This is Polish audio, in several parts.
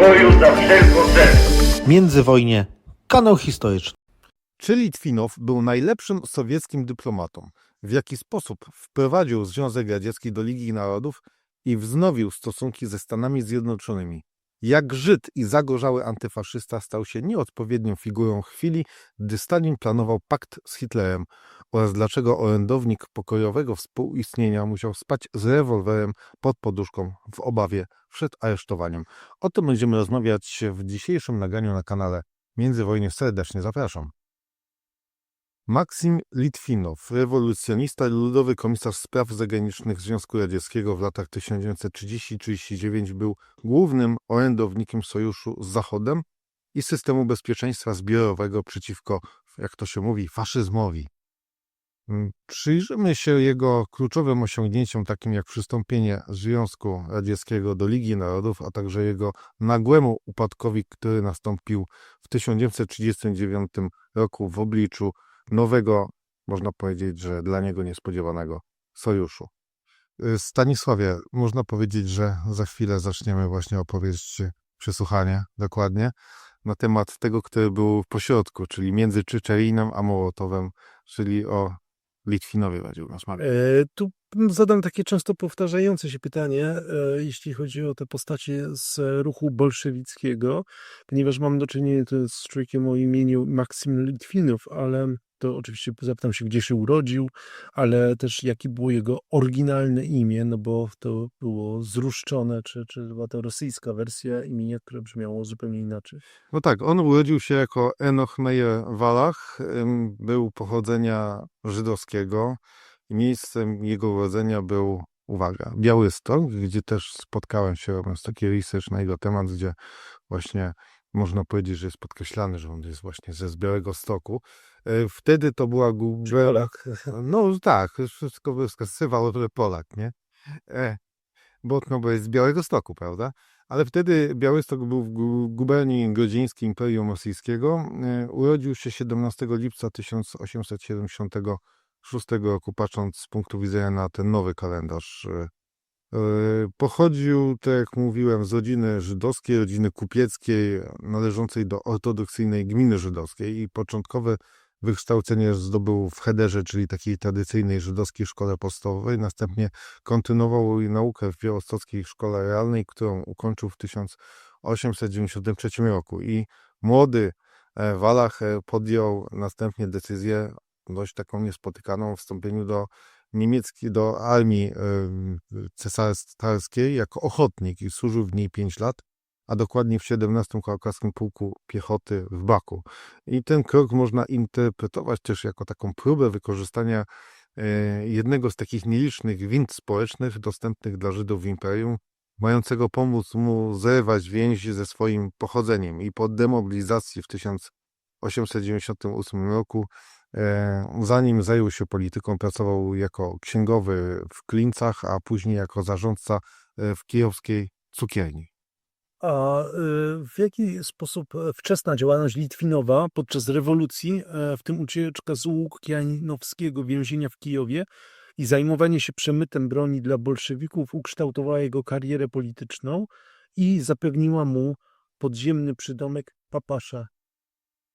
boju za wszelką cenę. Międzywojnie. Kanał historyczny. Czy Litwinow był najlepszym sowieckim dyplomatą? W jaki sposób wprowadził Związek Radziecki do Ligi Narodów i wznowił stosunki ze Stanami Zjednoczonymi? Jak Żyd i zagorzały antyfaszysta stał się nieodpowiednią figurą chwili, gdy Stalin planował pakt z Hitlerem? Oraz dlaczego orędownik pokojowego współistnienia musiał spać z rewolwerem pod poduszką w obawie przed aresztowaniem? O tym będziemy rozmawiać w dzisiejszym nagraniu na kanale Międzywojnie. Serdecznie zapraszam. Maksim Litwinow, rewolucjonista i ludowy komisarz spraw zagranicznych Związku Radzieckiego w latach 1930-39 był głównym orędownikiem sojuszu z Zachodem i systemu bezpieczeństwa zbiorowego przeciwko, jak to się mówi, faszyzmowi. Mm, Przyjrzymy się jego kluczowym osiągnięciom, takim jak przystąpienie Związku Radzieckiego do Ligi Narodów, a także jego nagłemu upadkowi, który nastąpił w 1939 roku w obliczu nowego, można powiedzieć, że dla niego niespodziewanego sojuszu. Y, Stanisławie, można powiedzieć, że za chwilę zaczniemy właśnie opowieść, przesłuchanie dokładnie, na temat tego, który był w pośrodku, czyli między Czyczerinem a Mołotowem, czyli o Litwinowie będziemy rozmawiać. E, Tu zadam takie często powtarzające się pytanie, e, jeśli chodzi o te postacie z ruchu bolszewickiego, ponieważ mam do czynienia z człowiekiem o imieniu Maksym Litwinow, ale to oczywiście zapytam się, gdzie się urodził, ale też jakie było jego oryginalne imię, no bo to było zruszczone, czy, czy była to rosyjska wersja imienia, które brzmiało zupełnie inaczej. No tak, on urodził się jako Enoch Meyer Walach, był pochodzenia żydowskiego i miejscem jego urodzenia był, uwaga, Białystok, gdzie też spotkałem się robiąc taki research na jego temat, gdzie właśnie można powiedzieć, że jest podkreślany, że on jest właśnie ze Białego Stoku. E, Wtedy to była gubernia... No tak, wszystko wskazywało, że Polak, nie? E, bo, no, bo jest z Białego Stoku, prawda? Ale wtedy Białystok był w gu- guberni grodzieńskiej Imperium Rosyjskiego. E, Urodził się 17 lipca 1876 roku, patrząc z punktu widzenia na ten nowy kalendarz. e, Pochodził, tak jak mówiłem, z rodziny żydowskiej, rodziny kupieckiej, należącej do ortodoksyjnej gminy żydowskiej i początkowe wykształcenie zdobył w Hederze, czyli takiej tradycyjnej żydowskiej szkole podstawowej. Następnie kontynuował naukę w Białostockiej Szkole Realnej, którą ukończył w 1893 roku. I młody e, Walach e, podjął następnie decyzję dość taką niespotykaną o wstąpieniu do niemieckiej, do armii em, cesarskiej jako ochotnik i służył w niej 5 lat, a dokładnie w 17 Kaukaskim Pułku Piechoty w Baku. I ten krok można interpretować też jako taką próbę wykorzystania e, jednego z takich nielicznych wind społecznych dostępnych dla Żydów w imperium, mającego pomóc mu zerwać więzi ze swoim pochodzeniem. I po demobilizacji w 1898 roku, e, zanim zajął się polityką, pracował jako księgowy w Klincach, a później jako zarządca e, w kijowskiej cukierni. A y, w jaki sposób e, wczesna działalność Litwinowa podczas rewolucji, e, w tym ucieczka z Łukianowskiego więzienia w Kijowie i zajmowanie się przemytem broni dla bolszewików ukształtowała jego karierę polityczną i zapewniła mu podziemny przydomek papasza.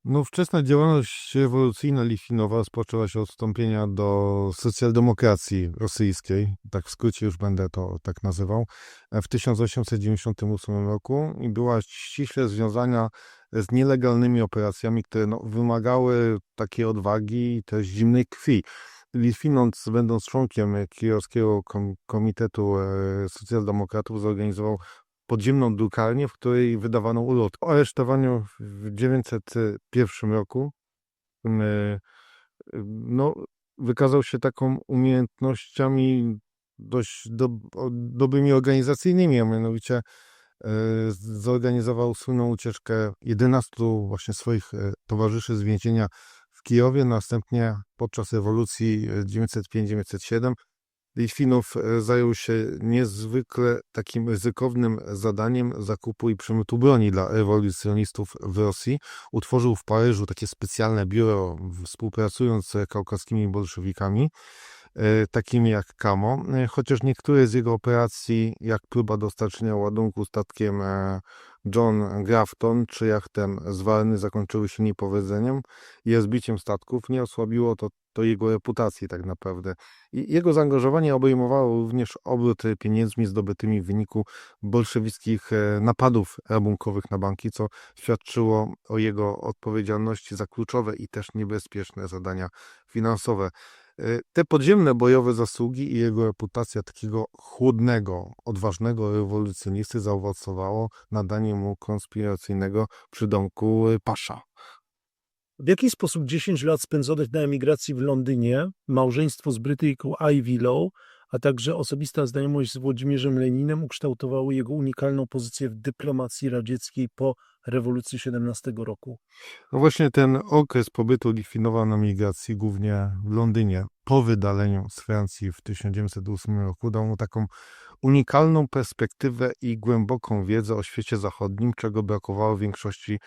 No, wczesna działalność rewolucyjna Litwinowa rozpoczęła się od wstąpienia do socjaldemokracji rosyjskiej, tak w skrócie już będę to tak nazywał, w 1898 roku i była ściśle związana z nielegalnymi operacjami, które no, wymagały takiej odwagi i też zimnej krwi. Litwinow, będąc członkiem Kijowskiego Kom- Komitetu e, Socjaldemokratów, zorganizował podziemną drukarnię, w której wydawano ulotki. O aresztowaniu w 901 roku e, no, wykazał się taką umiejętnościami dość dob o- dobrymi organizacyjnymi, a mianowicie e, zorganizował słynną ucieczkę 11 właśnie swoich e, towarzyszy z więzienia w Kijowie. Następnie podczas rewolucji e, 905-907 Litwinow e, zajął się niezwykle takim ryzykownym zadaniem zakupu i przemytu broni dla rewolucjonistów w Rosji. Utworzył w Paryżu takie specjalne biuro, współpracując z kaukaskimi bolszewikami e, takimi jak Kamo, e, chociaż niektóre z jego operacji, jak próba dostarczenia ładunku statkiem John Grafton czy jachtem z Warny zakończyły się niepowodzeniem i rozbiciem statków, nie osłabiło to, to jego reputacji tak naprawdę. I jego zaangażowanie obejmowało również obrót pieniędzmi zdobytymi w wyniku bolszewickich e, napadów rabunkowych na banki, co świadczyło o jego odpowiedzialności za kluczowe i też niebezpieczne zadania finansowe. E, Te podziemne bojowe zasługi i jego reputacja takiego chłodnego, odważnego rewolucjonisty zaowocowało nadanie mu konspiracyjnego przydomku e, Pasza. W jaki sposób 10 lat spędzonych na emigracji w Londynie, małżeństwo z Brytyjką Ivy Low, a także osobista znajomość z Włodzimierzem Leninem ukształtowały jego unikalną pozycję w dyplomacji radzieckiej po rewolucji 17 roku? No właśnie ten okres pobytu Litwinowa na migracji, głównie w Londynie, po wydaleniu z Francji w 1908 roku, dał mu taką unikalną perspektywę i głęboką wiedzę o świecie zachodnim, czego brakowało większości e,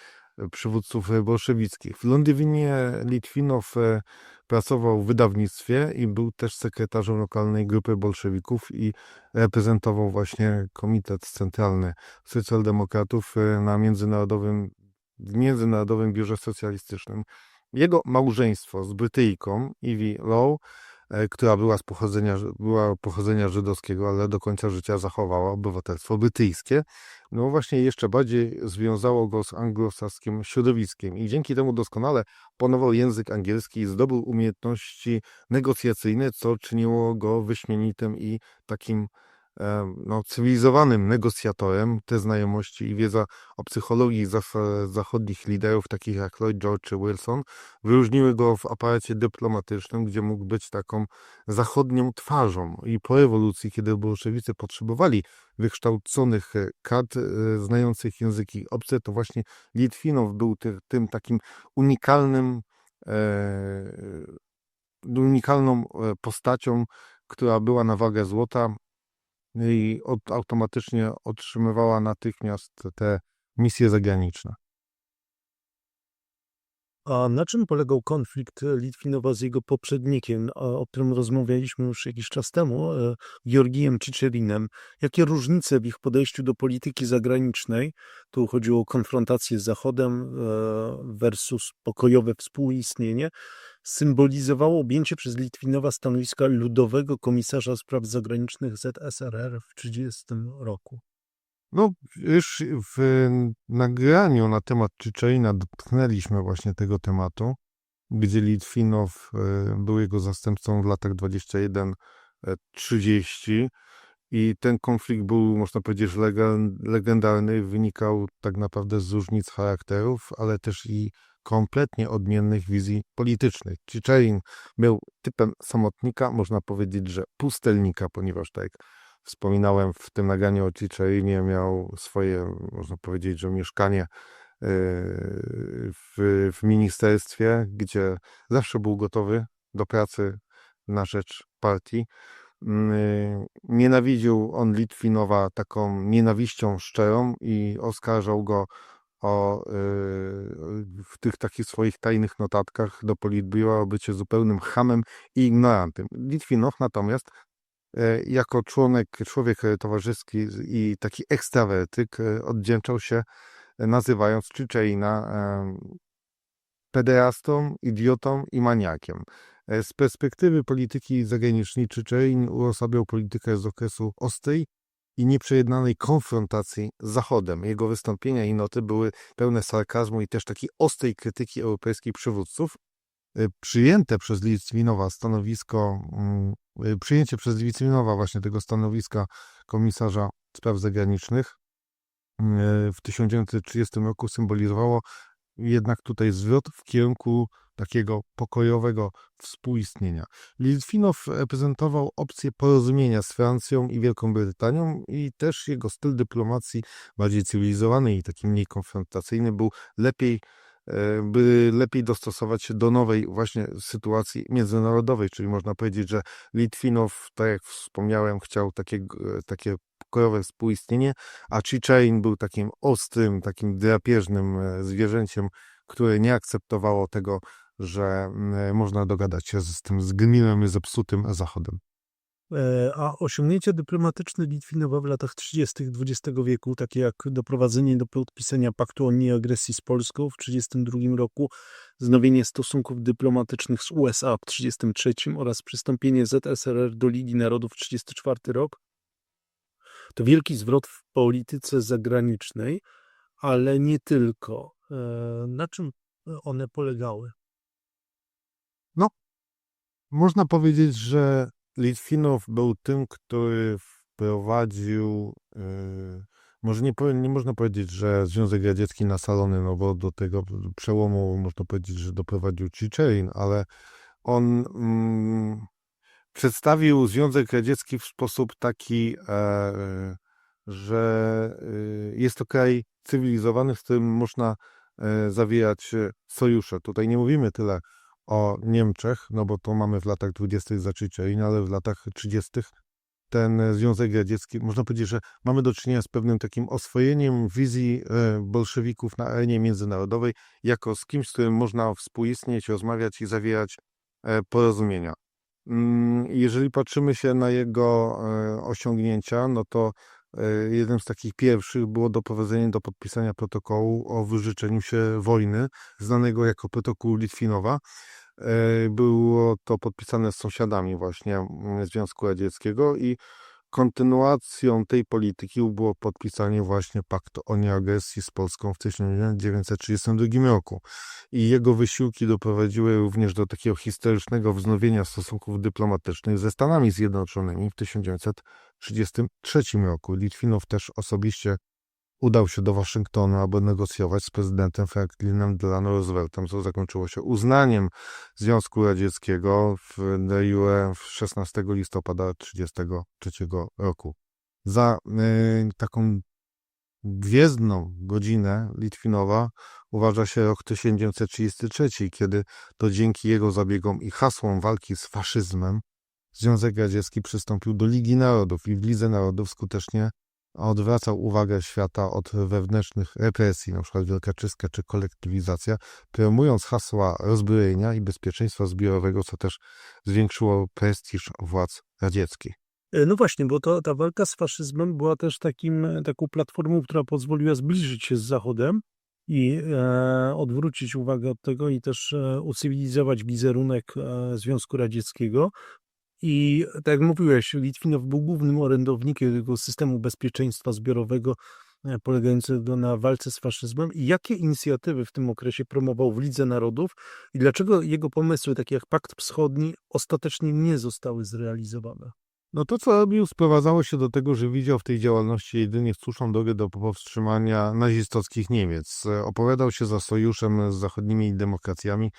przywódców e, bolszewickich. W Londynie Litwinow e, pracował w wydawnictwie i był też sekretarzem lokalnej grupy bolszewików i reprezentował właśnie Komitet Centralny Socjaldemokratów e, na międzynarodowym, w Międzynarodowym Biurze Socjalistycznym. Jego małżeństwo z Brytyjką Ivy Low, e, która była z pochodzenia, była pochodzenia żydowskiego, ale do końca życia zachowała obywatelstwo brytyjskie, no właśnie jeszcze bardziej związało go z anglosaskim środowiskiem. I dzięki temu doskonale panował język angielski i zdobył umiejętności negocjacyjne, co czyniło go wyśmienitym i takim e, no, cywilizowanym negocjatorem. Te znajomości i wiedza o psychologii zachodnich liderów, takich jak Lloyd George czy Wilson, wyróżniły go w aparacie dyplomatycznym, gdzie mógł być taką zachodnią twarzą. I po rewolucji, kiedy bolszewicy potrzebowali wykształconych e, kadr e, znających języki obce, to właśnie Litwinow był ty, tym takim unikalnym, e, unikalną e, postacią, która była na wagę złota i od, automatycznie otrzymywała natychmiast te misje zagraniczne. A na czym polegał konflikt Litwinowa z jego poprzednikiem, o którym rozmawialiśmy już jakiś czas temu, e, Georgijem Czyczerinem? Jakie różnice w ich podejściu do polityki zagranicznej, tu chodziło o konfrontację z Zachodem e, versus pokojowe współistnienie, symbolizowało objęcie przez Litwinowa stanowiska ludowego komisarza spraw zagranicznych ZSRR w 1930 roku? No, już w nagraniu na temat Czyczerina dotknęliśmy właśnie tego tematu, gdzie Litwinow e, był jego zastępcą w latach 21-30 i ten konflikt był, można powiedzieć, legen- legendarny, wynikał tak naprawdę z różnic charakterów, ale też i kompletnie odmiennych wizji politycznych. Czyczerin był typem samotnika, można powiedzieć, że pustelnika, ponieważ tak jak wspominałem w tym nagraniu o Czyczerinie, miał swoje, można powiedzieć, że mieszkanie yy, w, w ministerstwie, gdzie zawsze był gotowy do pracy na rzecz partii. Yy, Nienawidził on Litwinowa taką nienawiścią szczerą i oskarżał go o, yy, w tych takich swoich tajnych notatkach do Politbiura o bycie zupełnym hamem i ignorantem. Litwinow natomiast e, jako członek, człowiek e, towarzyski i taki ekstrawertyk e, odwdzięczał się, nazywając Czyczerina em, pederastą, idiotą i maniakiem. Z perspektywy polityki zagranicznej Czyczerin uosabiał politykę z okresu ostrej i nieprzejednanej konfrontacji z Zachodem. Jego wystąpienia i noty były pełne sarkazmu i też takiej ostrej krytyki europejskich przywódców. E, Przyjęte przez Litwinowa stanowisko, mm, e, przyjęcie przez Litwinowa właśnie tego stanowiska komisarza spraw zagranicznych mm, w 1930 roku symbolizowało jednak tutaj zwrot w kierunku takiego pokojowego współistnienia. Litwinow reprezentował opcję porozumienia z Francją i Wielką Brytanią i też jego styl dyplomacji bardziej cywilizowany i taki mniej konfrontacyjny był lepiej e, by lepiej dostosować się do nowej właśnie sytuacji międzynarodowej, czyli można powiedzieć, że Litwinow, tak jak wspomniałem, chciał takie, e, takie pokojowe współistnienie, a Cziczerin był takim ostrym, takim drapieżnym e, zwierzęciem, które nie akceptowało tego że mm, można dogadać się z tym zgnilym i zepsutym Zachodem. E, A osiągnięcia dyplomatyczne Litwinowa w latach 30. XX wieku, takie jak doprowadzenie do podpisania paktu o nieagresji z Polską w 1932 roku, wznowienie stosunków dyplomatycznych z USA w 1933 oraz przystąpienie ZSRR do Ligi Narodów w 1934 rok, to wielki zwrot w polityce zagranicznej, ale nie tylko. E, Na czym one polegały? Można powiedzieć, że Litwinow był tym, który wprowadził, yy, może nie, nie można powiedzieć, że Związek Radziecki na salony, no bo do tego przełomu można powiedzieć, że doprowadził Chicherin, ale on mm, przedstawił Związek Radziecki w sposób taki, e, że y, jest to kraj cywilizowany, w którym można e, zawierać e, sojusze. Tutaj nie mówimy tyle o Niemczech, no bo to mamy w latach 20. za Chicherin, ale w latach 30. ten e, Związek Radziecki, można powiedzieć, że mamy do czynienia z pewnym takim oswojeniem wizji e, bolszewików na arenie międzynarodowej, jako z kimś, z którym można współistnieć, rozmawiać i zawierać e, porozumienia. Mm, Jeżeli patrzymy się na jego osiągnięcia, no to jednym z takich pierwszych było doprowadzenie do podpisania protokołu o wyrzeczeniu się wojny, znanego jako protokół Litwinowa. E, Było to podpisane z sąsiadami właśnie mm, Związku Radzieckiego i kontynuacją tej polityki było podpisanie właśnie paktu o nieagresji z Polską w 1932 roku. I jego wysiłki doprowadziły również do takiego historycznego wznowienia stosunków dyplomatycznych ze Stanami Zjednoczonymi w 1933 roku. Litwinow też osobiście udał się do Waszyngtonu, aby negocjować z prezydentem Franklinem Delano Rooseveltem, co zakończyło się uznaniem Związku Radzieckiego w de jure w 16 listopada 1933 roku. Za y, taką gwiezdną godzinę Litwinowa uważa się rok 1933, kiedy to dzięki jego zabiegom i hasłom walki z faszyzmem Związek Radziecki przystąpił do Ligi Narodów i w Lidze Narodów skutecznie odwracał uwagę świata od wewnętrznych represji, np. Wielka Czystka czy kolektywizacja, promując hasła rozbrojenia i bezpieczeństwa zbiorowego, co też zwiększyło prestiż władz radzieckich. E, No właśnie, bo to, ta walka z faszyzmem była też takim, e, taką platformą, która pozwoliła zbliżyć się z Zachodem i e, odwrócić uwagę od tego i też e, ucywilizować wizerunek e, Związku Radzieckiego. I tak jak mówiłeś, Litwinow był głównym orędownikiem tego systemu bezpieczeństwa zbiorowego e, polegającego na walce z faszyzmem. I jakie inicjatywy w tym okresie promował w Lidze Narodów i dlaczego jego pomysły, takie jak Pakt Wschodni, ostatecznie nie zostały zrealizowane? No to, co robił, sprowadzało się do tego, że widział w tej działalności jedynie słuszną drogę do powstrzymania nazistowskich Niemiec. E, Opowiadał się za sojuszem z zachodnimi demokracjami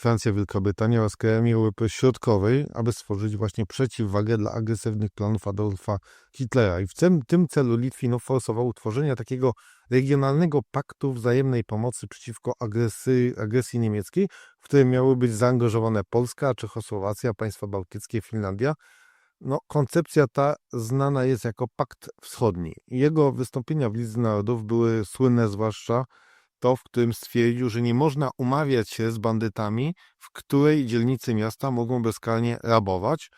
Francja, Wielka Brytania oraz krajami Europy Środkowej, aby stworzyć właśnie przeciwwagę dla agresywnych planów Adolfa Hitlera. I w tym, tym celu Litwinow forsował utworzenie takiego regionalnego paktu wzajemnej pomocy przeciwko agresji, agresji niemieckiej, w którym miały być zaangażowane Polska, Czechosłowacja, państwa bałtyckie, Finlandia. No, koncepcja ta znana jest jako Pakt Wschodni. Jego wystąpienia w Lidze Narodów były słynne zwłaszcza to, w którym stwierdził, że nie można umawiać się z bandytami, w której dzielnicy miasta mogą bezkarnie rabować,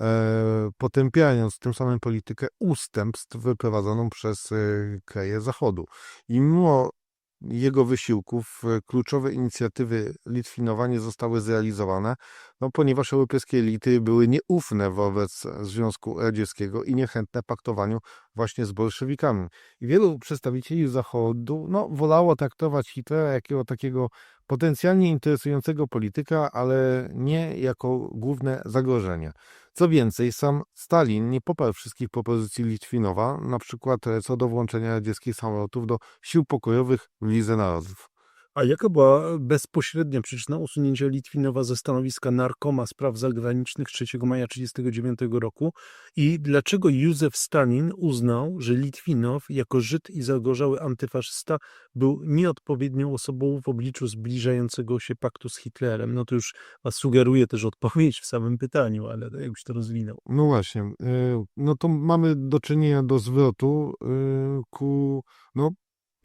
e, potępiając tym samym politykę ustępstw wyprowadzoną przez e, kraje Zachodu. I mimo jego wysiłków e, kluczowe inicjatywy Litwinowa zostały zrealizowane, no, ponieważ europejskie elity były nieufne wobec Związku Radzieckiego i niechętne paktowaniu właśnie z bolszewikami. I wielu przedstawicieli Zachodu no, wolało traktować Hitlera jako takiego potencjalnie interesującego polityka, ale nie jako główne zagrożenie. Co więcej, sam Stalin nie poparł wszystkich propozycji Litwinowa, na przykład co do włączenia radzieckich samolotów do sił pokojowych w Lidze Narodów. A jaka była bezpośrednia przyczyna usunięcia Litwinowa ze stanowiska narkoma spraw zagranicznych 3 maja 1939 roku i dlaczego Józef Stalin uznał, że Litwinow jako Żyd i zagorzały antyfaszysta był nieodpowiednią osobą w obliczu zbliżającego się paktu z Hitlerem? No to już was sugeruje też odpowiedź w samym pytaniu, ale jakbyś to rozwinął. No właśnie, e, no to mamy do czynienia do zwrotu e, ku no,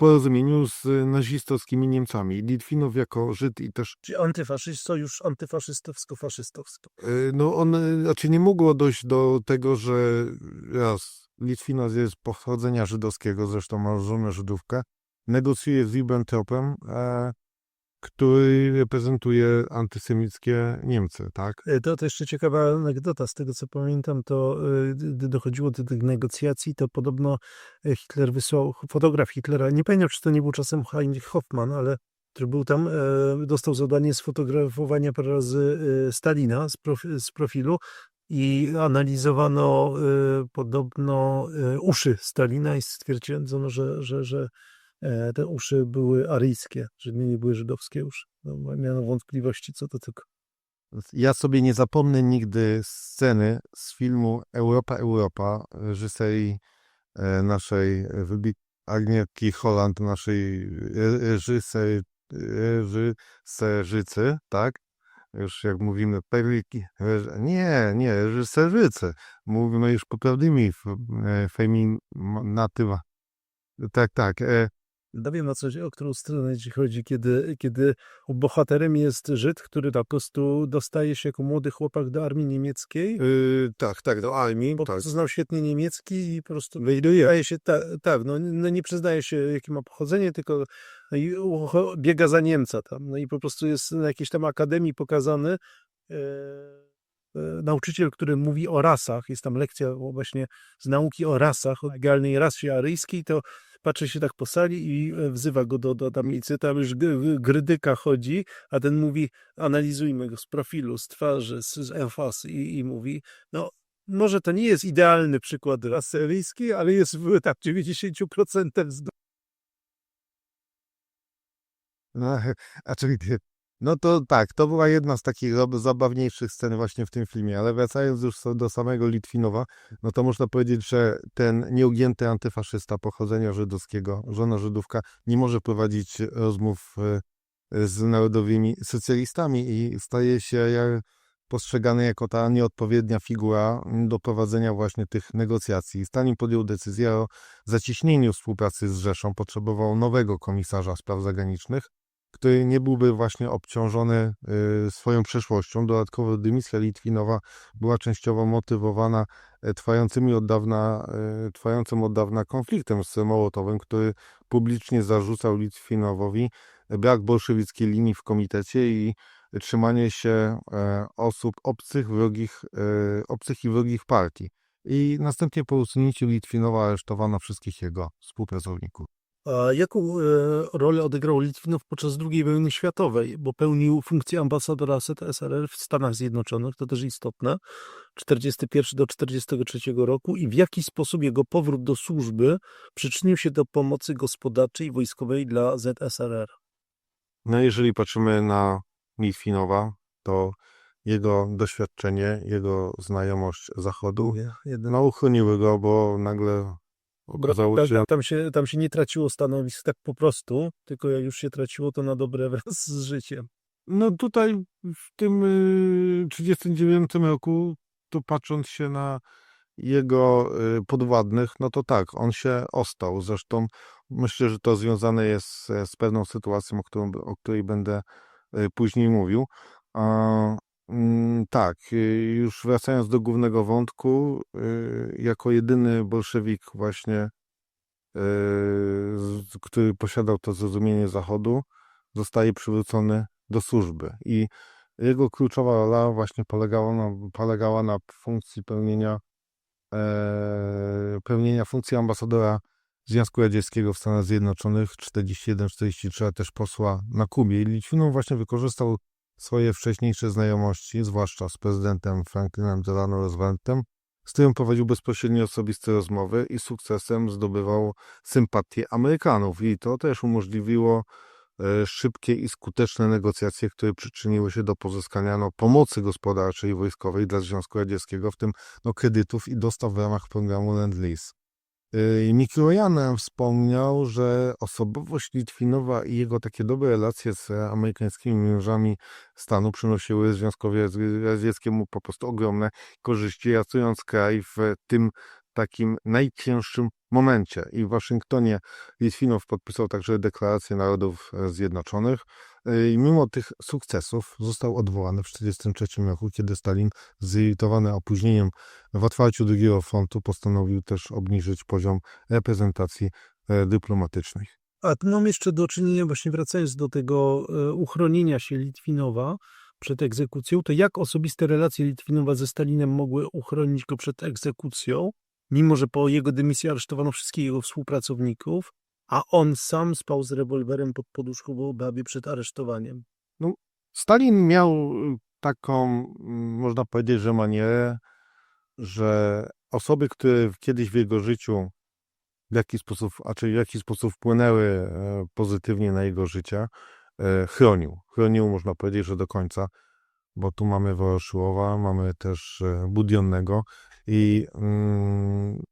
porozumieniu z nazistowskimi Niemcami. Litwinow jako Żyd i też Czyli antyfaszyst, sojusz antyfaszystowsko-faszystowski. Y, No on, y, znaczy nie mogło dojść do tego, że raz Litwinow jest pochodzenia żydowskiego, zresztą ma żonę Żydówkę, negocjuje z Ribbentropem, e, który reprezentuje antysemickie Niemcy, tak? E, To, to jeszcze ciekawa anegdota. Z tego co pamiętam, to e, gdy dochodziło do tych negocjacji, to podobno e, Hitler wysłał fotograf Hitlera. Nie pamiętam, czy to nie był czasem Heinrich Hoffmann, ale który był tam, e, dostał zadanie sfotografowania parę razy e, Stalina z, profi- z profilu i analizowano e, podobno e, uszy Stalina i stwierdzono, że, że, że e, te uszy były aryjskie, że nie były żydowskie uszy. No, miano wątpliwości co do tego. Ja sobie nie zapomnę nigdy sceny z filmu Europa, Europa, reżyserii e, naszej Agnieszki Holland, naszej re- reżyser, reżyserzycy, tak? Już jak mówimy, perliki, nie, nie, reżyserzycy. Mówimy już poprawnymi e, feminatywa. Tak, tak. E, No wiem o, co, o którą stronę ci chodzi, kiedy, kiedy bohaterem jest Żyd, który po prostu dostaje się jako młody chłopak do armii niemieckiej, y, tak, tak, do armii, bo tak. znał świetnie niemiecki i po prostu wydaje się, ta, tak, no, no nie przyznaje się jakie ma pochodzenie, tylko no i biega za Niemca tam, no i po prostu jest na jakiejś tam akademii pokazany. E, nauczyciel, który mówi o rasach, jest tam lekcja właśnie z nauki o rasach, o legalnej rasie aryjskiej, to patrzy się tak po sali i e, wzywa go do, do tablicy, tam już grydyka chodzi, a ten mówi, analizujmy go z profilu, z twarzy, z, z i, i mówi, no może to nie jest idealny przykład rasy aryjskiej, ale jest w tak 90% z No, a czyli, no to tak, to była jedna z takich zabawniejszych scen właśnie w tym filmie, ale wracając już do samego Litwinowa, no to można powiedzieć, że ten nieugięty antyfaszysta pochodzenia żydowskiego, żona Żydówka, nie może prowadzić rozmów e, z narodowymi socjalistami i staje się postrzegany jako ta nieodpowiednia figura do prowadzenia właśnie tych negocjacji. Stalin podjął decyzję o zacieśnieniu współpracy z Rzeszą, potrzebował nowego komisarza spraw zagranicznych, który nie byłby właśnie obciążony y, swoją przeszłością. Dodatkowo dymisja Litwinowa była częściowo motywowana e, od dawna, e, trwającym od dawna konfliktem z Mołotowem, który publicznie zarzucał Litwinowowi brak bolszewickiej linii w komitecie i trzymanie się e, osób obcych, wrogich, e, obcych i wrogich partii. I następnie po usunięciu Litwinowa aresztowano wszystkich jego współpracowników. A jaką e, rolę odegrał Litwinow podczas II wojny światowej? Bo pełnił funkcję ambasadora ZSRR w Stanach Zjednoczonych, to też istotne, 41 do 43 roku i w jaki sposób jego powrót do służby przyczynił się do pomocy gospodarczej i wojskowej dla ZSRR? No jeżeli patrzymy na Litwinowa, to jego doświadczenie, jego znajomość Zachodu, no uchroniły go, bo nagle okazało Tak, się, tam, się, tam się nie traciło stanowisk tak po prostu, tylko jak już się traciło, to na dobre wraz z życiem. No tutaj w tym y, 39 roku, tu patrząc się na jego y, podwładnych, no to tak, on się ostał. Zresztą myślę, że to związane jest z, pewną sytuacją, o, którą, o której będę y, później mówił. Mm, tak, y, już wracając do głównego wątku, y, jako jedyny bolszewik właśnie, y, który posiadał to zrozumienie Zachodu, zostaje przywrócony do służby i jego kluczowa rola właśnie polegała na, polegała na funkcji pełnienia, e, pełnienia funkcji ambasadora Związku Radzieckiego w Stanach Zjednoczonych 41-43, a też posła na Kubie. I Litwinow właśnie wykorzystał swoje wcześniejsze znajomości, zwłaszcza z prezydentem Franklinem Delano Rooseveltem, z którym prowadził bezpośrednio osobiste rozmowy i sukcesem zdobywał sympatię Amerykanów. I to też umożliwiło e, szybkie i skuteczne negocjacje, które przyczyniły się do pozyskania no, pomocy gospodarczej i wojskowej dla Związku Radzieckiego, w tym no, kredytów i dostaw w ramach programu Lend-Lease. Yy, Mikrojan wspomniał, że osobowość Litwinowa i jego takie dobre relacje z amerykańskimi mężami stanu przynosiły Związkowi Radzieckiemu po prostu ogromne korzyści, ratując kraj w tym takim najcięższym momencie. I w Waszyngtonie Litwinow podpisał także Deklarację Narodów Zjednoczonych i mimo tych sukcesów został odwołany w 1943 roku, kiedy Stalin zirytowany opóźnieniem w otwarciu drugiego frontu postanowił też obniżyć poziom reprezentacji e, dyplomatycznej. A mam jeszcze do czynienia, właśnie wracając do tego e, uchronienia się Litwinowa przed egzekucją, to jak osobiste relacje Litwinowa ze Stalinem mogły uchronić go przed egzekucją, mimo że po jego dymisji aresztowano wszystkich jego współpracowników, a on sam spał z rewolwerem pod poduszką w obawie przed aresztowaniem. Stalin miał y, taką, mm, można powiedzieć, że manierę, że osoby, które kiedyś w jego życiu w jakiś sposób, a czy w jakiś sposób wpłynęły e, pozytywnie na jego życie, e, chronił. Chronił, można powiedzieć, że do końca, bo tu mamy Woroszyłowa, mamy też e, Budionnego i mm,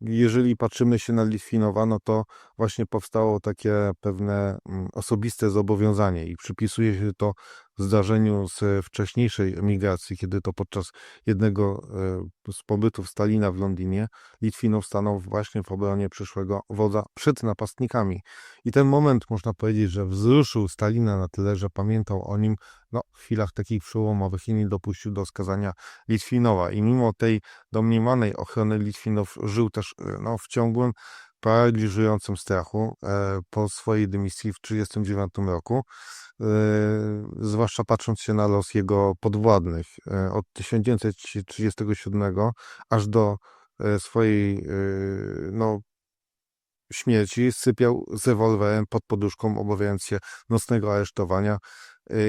jeżeli patrzymy się na Litwinowa, no to właśnie powstało takie pewne mm, osobiste zobowiązanie i przypisuje się to zdarzeniu z wcześniejszej emigracji, kiedy to podczas jednego e, z pobytów Stalina w Londynie Litwinow stanął właśnie w obronie przyszłego wodza przed napastnikami. I ten moment, można powiedzieć, że wzruszył Stalina na tyle, że pamiętał o nim no, w chwilach takich przełomowych i nie dopuścił do skazania Litwinowa. I mimo tej domniemanej ochrony Litwinow żył też e, no, w ciągłym, paraliżującym strachu e, po swojej dymisji w 1939 roku, e, zwłaszcza patrząc się na los jego podwładnych. E, od 1937 aż do swojej no, śmierci sypiał z rewolwerem pod poduszką, obawiając się nocnego aresztowania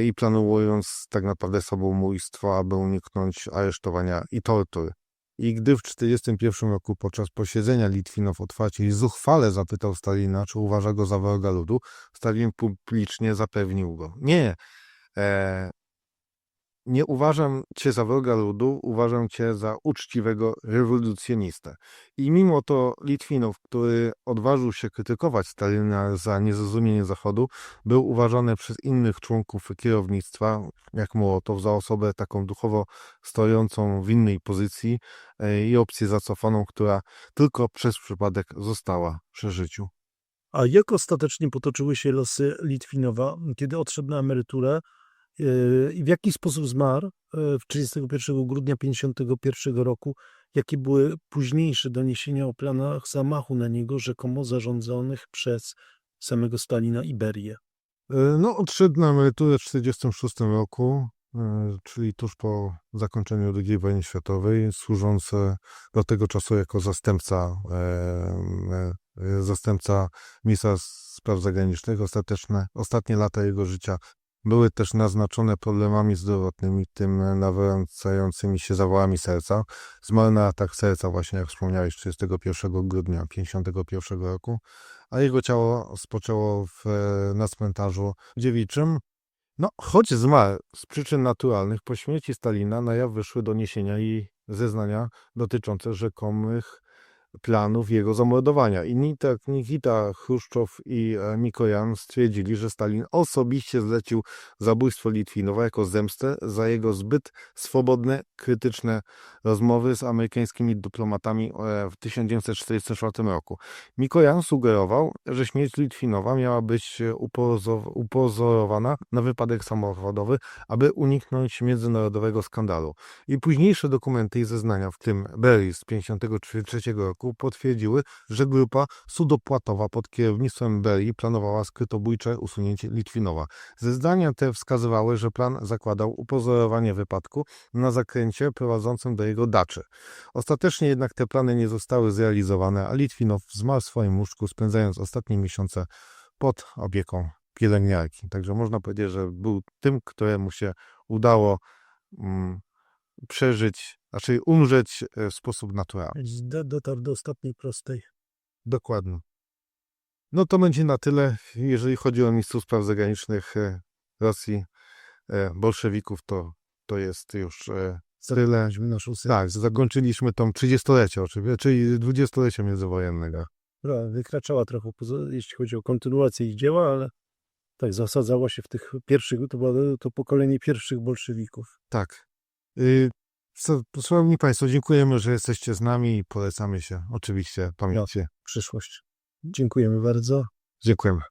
i planując tak naprawdę samobójstwo, aby uniknąć aresztowania i tortur. I gdy w 1941 roku podczas posiedzenia Litwinow otwarcie zuchwale zapytał Stalina, czy uważa go za wroga ludu, Stalin publicznie zapewnił go. Nie, e, nie uważam cię za wroga ludu, uważam cię za uczciwego rewolucjonistę. I mimo to Litwinow, który odważył się krytykować Stalina za niezrozumienie Zachodu, był uważany przez innych członków kierownictwa, jak Mołotow, za osobę taką duchowo stojącą w innej pozycji e, i opcję zacofaną, która tylko przez przypadek została przy życiu. A jak ostatecznie potoczyły się losy Litwinowa, kiedy odszedł na emeryturę i w jaki sposób zmarł yy, w 31 grudnia 1951 roku? Jakie były późniejsze doniesienia o planach zamachu na niego, rzekomo zarządzonych przez samego Stalina Iberię? E, No, odszedł na emeryturę w 1946 roku, e, czyli tuż po zakończeniu II wojny światowej, służąc e, do tego czasu jako zastępca, e, e, zastępca ministra spraw zagranicznych. Ostateczne, ostatnie lata jego życia były też naznaczone problemami zdrowotnymi, tym nawracającymi się zawałami serca. Zmarł na atak serca właśnie, jak wspomniałeś, 31 grudnia 1951 roku a jego ciało spoczęło w, na cmentarzu dziewiczym. No, choć zmarł z przyczyn naturalnych, po śmierci Stalina na jaw wyszły doniesienia i zeznania dotyczące rzekomych planów jego zamordowania. I Nita, Nikita Chruszczow i e, Mikojan stwierdzili, że Stalin osobiście zlecił zabójstwo Litwinowa jako zemstę za jego zbyt swobodne, krytyczne rozmowy z amerykańskimi dyplomatami e, w 1944 roku. Mikojan sugerował, że śmierć Litwinowa miała być e, upozo- upozorowana na wypadek samochodowy, aby uniknąć międzynarodowego skandalu. I późniejsze dokumenty i zeznania, w tym Berry z 1953 roku, potwierdziły, że grupa sudopłatowa pod kierownictwem Berry planowała skrytobójcze usunięcie Litwinowa. Zeznania te wskazywały, że plan zakładał upozorowanie wypadku na zakręcie prowadzącym do jego daczy. Ostatecznie jednak te plany nie zostały zrealizowane, a Litwinow zmarł w swoim łóżku, spędzając ostatnie miesiące pod opieką pielęgniarki. Także można powiedzieć, że był tym, któremu się udało mm, przeżyć, raczej umrzeć e, w sposób naturalny. Dotarł do ostatniej prostej. Dokładnie. No to będzie na tyle, jeżeli chodzi o ministrów spraw zagranicznych e, Rosji, e, bolszewików, to, to jest już tyle. Zakończyliśmy naszą. Tak, zakończyliśmy tą 30-lecie oczywiście, czyli 20-lecie międzywojennego. która wykraczała trochę, jeśli chodzi o kontynuację ich dzieła, ale tak zasadzała się w tych pierwszych, to było to pokolenie pierwszych bolszewików. Tak. Co, Szanowni Państwo, dziękujemy, że jesteście z nami i polecamy się oczywiście. Pamiętajcie. Przyszłość. Dziękujemy bardzo. Dziękujemy.